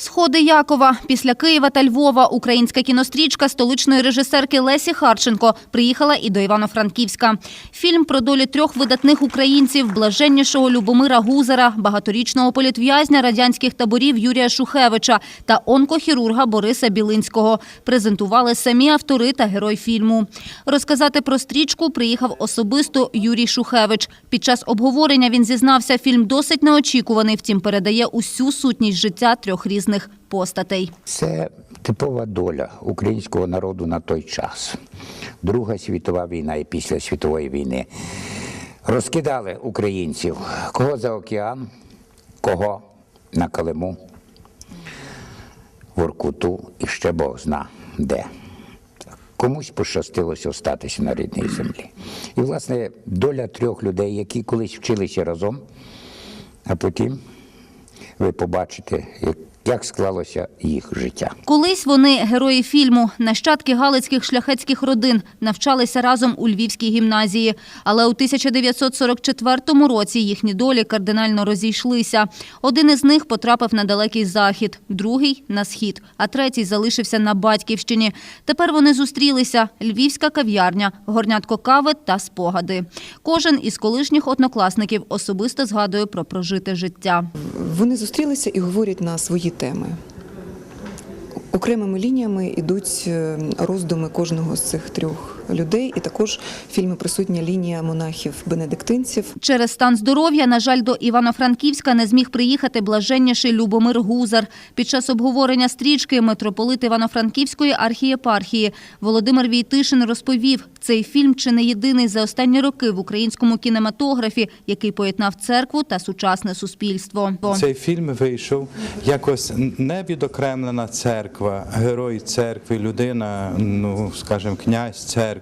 Сходи Якова після Києва та Львова українська кінострічка столичної режисерки Лесі Харченко приїхала і до Івано-Франківська. Фільм про долі трьох видатних українців: блаженнішого Любомира Гузера, багаторічного політв'язня радянських таборів Юрія Шухевича та онкохірурга Бориса Білинського. Презентували самі автори та герой фільму. Розказати про стрічку приїхав особисто Юрій Шухевич. Під час обговорення він зізнався, фільм досить неочікуваний, втім передає усю сутність життя трьох різних постатей. Це типова доля українського народу на той час. Друга світова війна і після світової війни розкидали українців кого за океан, кого на Калиму, в Оркуту і ще Бог зна де. Комусь пощастилося остатися на рідній землі. І, власне, доля трьох людей, які колись вчилися разом, а потім ви побачите, як, як склалося їх життя. Колись вони, герої фільму, нащадки галицьких шляхетських родин, навчалися разом у Львівській гімназії. Але у 1944 році їхні долі кардинально розійшлися. Один із них потрапив на далекий захід, другий – на схід, а третій залишився на батьківщині. Тепер вони зустрілися – львівська кав'ярня, горнятко кави та спогади. Кожен із колишніх однокласників особисто згадує про прожите життя. Вони зустрілися і говорять на свої теми. Окремими лініями йдуть е, роздуми кожного з цих трьох людей, і також в фільмі присутня лінія монахів-бенедиктинців. Через стан здоров'я, на жаль, до Івано-Франківська не зміг приїхати блаженніший Любомир Гузар. Під час обговорення стрічки митрополит Івано-Франківської архієпархії Володимир Війтишин розповів, цей фільм чи не єдиний за останні роки в українському кінематографі, який поєднав церкву та сучасне суспільство. Цей фільм вийшов якось не відокремлена церква, герой церкви, людина, ну скажімо, князь церкви,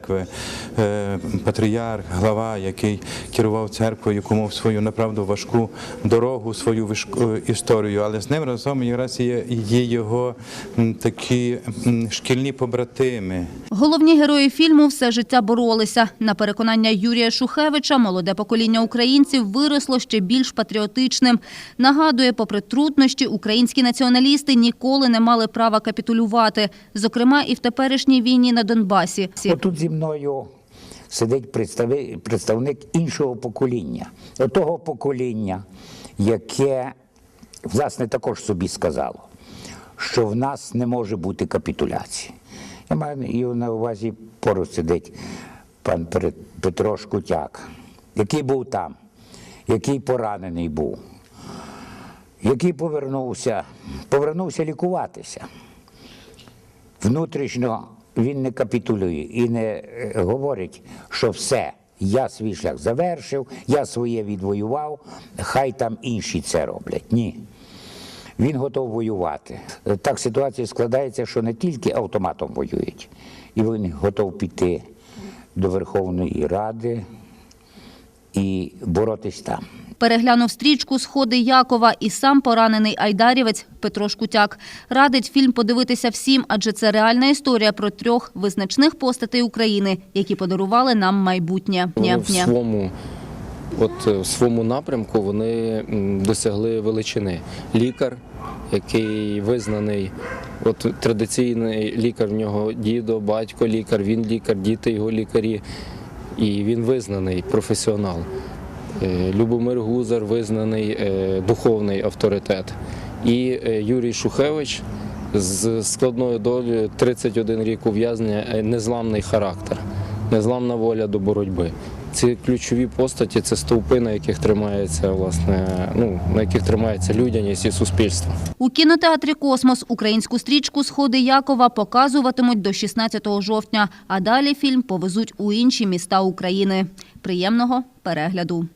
е, патріарх, глава, який керував церквою, яку мав свою направду важку дорогу, свою важку історію. Але з ним разом якраз є, є його такі шкільні побратими. Головні герої фільму все життя боролися. На переконання Юрія Шухевича, молоде покоління українців виросло ще більш патріотичним. Нагадує, попри труднощі, українські націоналісти ніколи не мали права капітулювати, зокрема і в теперішній війні на Донбасі. Отут зі мною сидить представник іншого покоління, того покоління, яке, власне, також собі сказало, що в нас не може бути капітуляції. Я маю на увазі поруч сидить пан Петро Шкутяк, який був там, який поранений був, який повернувся, повернувся лікуватися внутрішньо він не капітулює і не е, говорить, що все, я свій шлях завершив, я своє відвоював, хай там інші це роблять. Ні. Він готов воювати. Так ситуація складається, що не тільки автоматом воюють, і він готов піти до Верховної Ради і боротись там. Переглянув стрічку «Сходи Якова» і сам поранений айдарівець Петро Шкутяк. Радить фільм подивитися всім, адже це реальна історія про трьох визначних постатей України, які подарували нам майбутнє. В своєму, от е, в своєму напрямку вони досягли величини. Лікар, який визнаний, от традиційний лікар в нього дідо, батько лікар, він лікар, діти його лікарі, і він визнаний професіонал. Е, Любомир Гузар визнаний е, духовний авторитет. І е, Юрій Шухевич з складною долею 31 рік ув'язнення, незламний характер, незламна воля до боротьби. Ці ключові постаті це стовпи, на яких тримається власне, ну на яких тримається людяність і суспільство. У кінотеатрі «Космос» українську стрічку «Сходи Якова» показуватимуть до 16 жовтня, а далі фільм повезуть у інші міста України. Приємного перегляду.